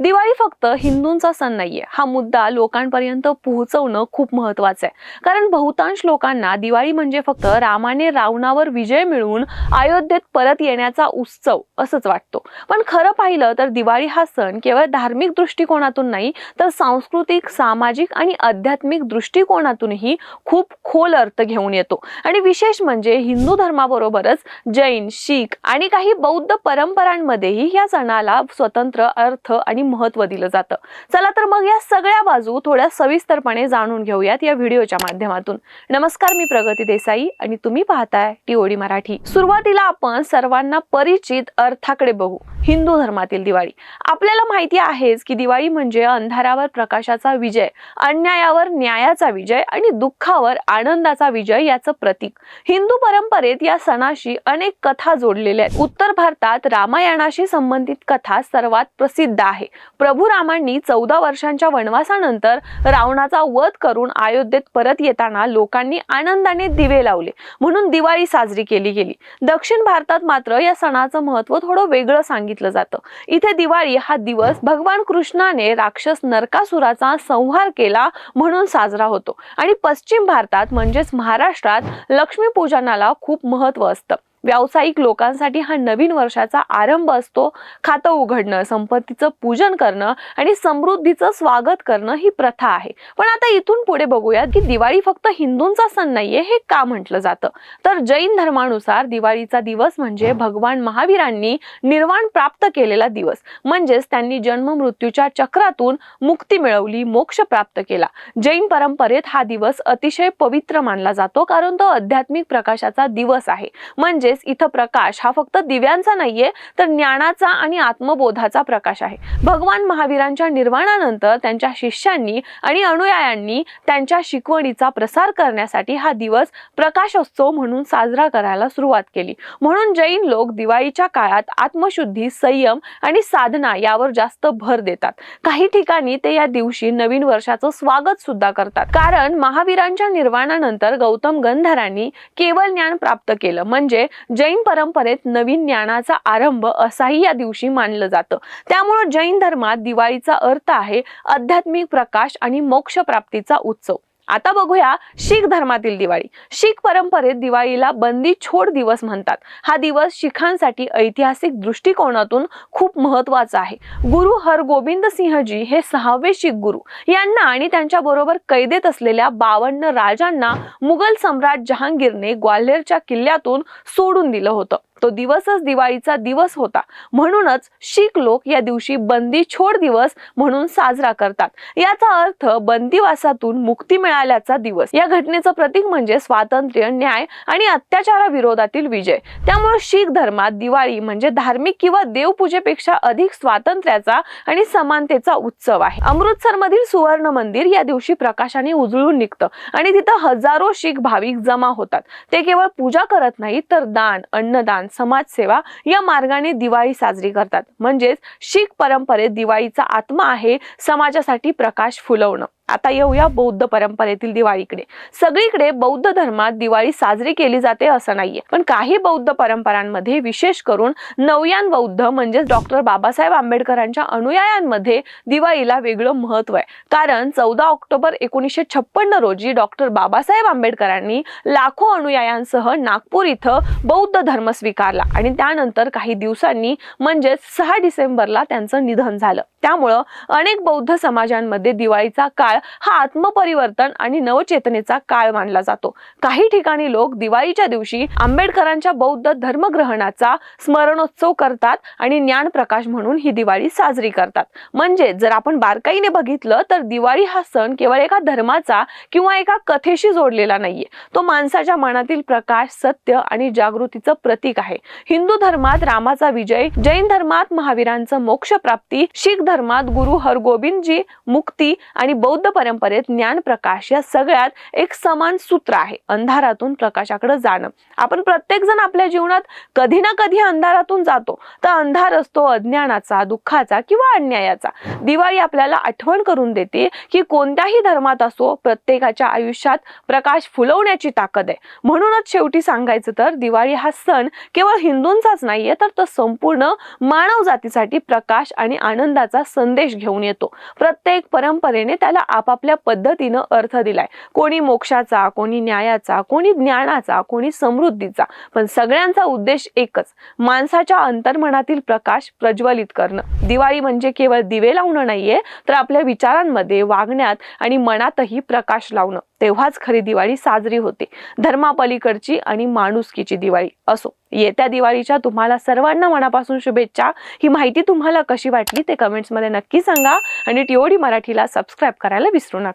दिवाळी फक्त हिंदूंचा सण नाहीये. हा मुद्दा लोकांपर्यंत पोहोचवणं खूप महत्वाचं आहे. कारण बहुतांश लोकांना दिवाळी म्हणजे फक्त रामाने रावणावर विजय मिळवून अयोध्येत परत येण्याचा उत्सव असंच वाटतो. पण खरं पाहिलं तर दिवाळी हा सण केवळ धार्मिक दृष्टिकोनातून नाही तर सांस्कृतिक सामाजिक आणि आध्यात्मिक दृष्टिकोनातूनही खूप खोल अर्थ घेऊन येतो. आणि विशेष म्हणजे हिंदू धर्माबरोबरच जैन शीख आणि काही बौद्ध परंपरांमध्येही या सणाला स्वतंत्र अर्थ आणि महत्त्व दिलं जातं. चला तर मग या सगळ्या बाजू थोड्या सविस्तरपणे जाणून घेऊयात या व्हिडिओच्या माध्यमातून. नमस्कार मी प्रगती देसाई आणि तुम्ही पाहताय टीओडी मराठी. सुरुवातीला आपण सर्वांना परिचित अर्थाकडे बघू. हिंदू धर्मातील दिवाळी. आपल्याला माहिती आहेच की दिवाळी म्हणजे अंधारावर प्रकाशाचा विजय अन्यायावर न्यायाचा विजय आणि दुःखावर आनंदाचा विजय याचं प्रतीक. हिंदू परंपरेत या सणाशी अनेक कथा जोडलेल्या आहेत. उत्तर भारतात रामायणाशी संबंधित कथा सर्वात प्रसिद्ध आहे. प्रभू रामांनी चौदा वर्षांच्या वनवासानंतर रावणाचा वध करून अयोध्येत परत येताना लोकांनी आनंदाने दिवे लावले. म्हणून दिवाळी साजरी केली गेली. दक्षिण भारतात मात्र या सणाचं महत्त्व थोडं वेगळं सांगितलं जातं. इथे दिवाळी हा दिवस भगवान कृष्णाने राक्षस नरकासुराचा संहार केला म्हणून साजरा होतो. आणि पश्चिम भारतात म्हणजेच महाराष्ट्रात लक्ष्मीपूजनाला खूप महत्त्व असतं. व्यावसायिक लोकांसाठी हा नवीन वर्षाचा आरंभ असतो. खातं उघडणं संपत्तीचं पूजन करणं आणि समृद्धीचं स्वागत करणं ही प्रथा आहे. पण आता इथून पुढे बघूयात की दिवाळी फक्त हिंदूंचा सण नाहीये हे का म्हटलं जातं? तर जैन धर्मानुसार दिवाळीचा दिवस म्हणजे भगवान महावीरांनी निर्वाण प्राप्त केलेला दिवस. म्हणजेच त्यांनी जन्म मृत्यूच्या चक्रातून मुक्ती मिळवली मोक्ष प्राप्त केला. जैन परंपरेत हा दिवस अतिशय पवित्र मानला जातो कारण तो आध्यात्मिक प्रकाशाचा दिवस आहे. म्हणजे म्हणजेच इथं प्रकाश हा फक्त दिव्यांचा नाहीये तर ज्ञानाचा आणि आत्मबोधाचा प्रकाश आहे. भगवान महावीरांच्या निर्वाणानंतर त्यांच्या शिष्यांनी आणि अनुयायांनी त्यांच्या शिकवणीचा प्रसार करण्यासाठी हा दिवस प्रकाशोत्सव म्हणून साजरा करायला सुरुवात केली. म्हणून जैन लोक दिवाळीच्या काळात आत्मशुद्धी संयम आणि साधना यावर जास्त भर देतात. काही ठिकाणी ते या दिवशी नवीन वर्षाचं स्वागत सुद्धा करतात. कारण महावीरांच्या निर्वाणानंतर गौतम गंधरांनी केवळ ज्ञान प्राप्त केलं. म्हणजे जैन परंपरेत नवीन ज्ञानाचा आरंभ असाही या दिवशी मानलं जातं. त्यामुळे जैन धर्मात दिवाळीचा अर्थ आहे आध्यात्मिक प्रकाश आणि मोक्ष प्राप्तीचा उत्सव. आता बघूया शीख धर्मातील दिवाळी. शीख परंपरेत दिवाळीला बंदी छोड दिवस म्हणतात. हा दिवस शिखांसाठी ऐतिहासिक दृष्टिकोनातून खूप महत्त्वाचा आहे. गुरु हरगोबिंद सिंहजी हे सहावे शीख गुरु. यांना आणि त्यांच्या बरोबर कैदेत असलेल्या बावन्न राजांना मुघल सम्राट जहांगीरने ग्वाल्हेरच्या किल्ल्यातून सोडून दिलं होतं. तो दिवसच दिवाळीचा दिवस होता. म्हणूनच शीख लोक या दिवशी बंदी छोड दिवस म्हणून साजरा करतात. याचा अर्थ बंदिवासातून मुक्ती मिळाल्याचा दिवस. या घटनेचं प्रतीक म्हणजे स्वातंत्र्य न्याय आणि अत्याचाराविरोधातील विजय. त्यामुळे शीख धर्मात दिवाळी म्हणजे धार्मिक किंवा देवपूजेपेक्षा अधिक स्वातंत्र्याचा आणि समानतेचा उत्सव आहे. अमृतसर मधील सुवर्ण मंदिर या दिवशी प्रकाशाने उजळून निघतं आणि तिथं हजारो शीख भाविक जमा होतात. ते केवळ पूजा करत नाहीत तर दान अन्नदान समाजसेवा या मार्गाने दिवाळी साजरी करतात. म्हणजेच शीख परंपरेत दिवाळीचा आत्मा आहे समाजासाठी प्रकाश फुलवणं. आता येऊया बौद्ध परंपरेतील दिवाळीकडे. सगळीकडे बौद्ध धर्मात दिवाळी साजरी केली जाते असं नाहीये. पण काही बौद्ध परंपरांमध्ये विशेष करून नवयान बौद्ध म्हणजेच डॉक्टर बाबासाहेब आंबेडकरांच्या अनुयायांमध्ये दिवाळीला वेगळं महत्त्व आहे. कारण चौदा ऑक्टोबर एकोणीसशे छप्पन्न रोजी डॉक्टर बाबासाहेब आंबेडकरांनी लाखो अनुयायांसह नागपूर इथं बौद्ध धर्म स्वीकारला. आणि त्यानंतर काही दिवसांनी म्हणजेच सहा डिसेंबरला त्यांचं निधन झालं. त्यामुळं अनेक बौद्ध समाजांमध्ये दिवाळीचा काळ हा आत्मपरिवर्तन आणि नवचेतनेचा काळ मानला जातो. काही ठिकाणी लोक दिवाळीच्या दिवशी आंबेडकरांच्या बौद्ध धर्मग्रहणाचा स्मरणोत्सव करतात आणि ज्ञान प्रकाश म्हणून ही दिवाळी साजरी करतात. म्हणजे जर आपण बारकाईने बघितलं तर दिवाळी हा सण केवळ एका धर्माचा किंवा एका कथेशी जोडलेला नाहीये. तो माणसाच्या मनातील प्रकाश सत्य आणि जागृतीचं प्रतीक आहे. हिंदू धर्मात रामाचा विजय जैन धर्मात महावीरांचं मोक्ष प्राप्ती शीख धर्मात गुरु हरगोबिंदजी मुक्ती आणि बौद्ध परंपरेत ज्ञान प्रकाश या सगळ्यात एक समान सूत्र आहे अंधारातून प्रकाशाकडे जाणं. आपण प्रत्येक जण आपल्या जीवनात कधी ना कधी अंधारातून जातो. तर अंधार असतो अज्ञानाचा दुःखाचा किंवा अन्यायाचा. दिवाळी आपल्याला आठवण करून देते की कोणत्याही धर्मात असो प्रत्येकाच्या आयुष्यात प्रकाश फुलवण्याची ताकद आहे. म्हणूनच शेवटी सांगायचं तर दिवाळी हा सण केवळ हिंदूंचाच नाहीये तर तो संपूर्ण मानव जातीसाठी प्रकाश आणि आनंदाचा दिवाळीचा संदेश घेऊन येतो. प्रत्येक परंपरेने त्याला आपापल्या पद्धतीनं अर्थ दिलाय. कोणी मोक्षाचा कोणी न्यायाचा कोणी ज्ञानाचा कोणी समृद्धीचा. पण सगळ्यांचा उद्देश एकच माणसाच्या अंतर्मनातील प्रकाश प्रज्वलित करणं. दिवाळी म्हणजे केवळ दिवे लावणं नाहीये तर आपल्या विचारांमध्ये वागण्यात आणि मनातही प्रकाश लावणं. तेव्हाच खरी दिवाळी साजरी होते. धर्मापलीकडची आणि माणुसकीची दिवाळी असो. येत्या दिवाळीच्या तुम्हाला सर्वांना मनापासून शुभेच्छा. ही माहिती तुम्हाला कशी वाटली ते कमेंट्समध्ये नक्की सांगा. आणि टीओडी मराठीला सबस्क्राईब करायला विसरू नका.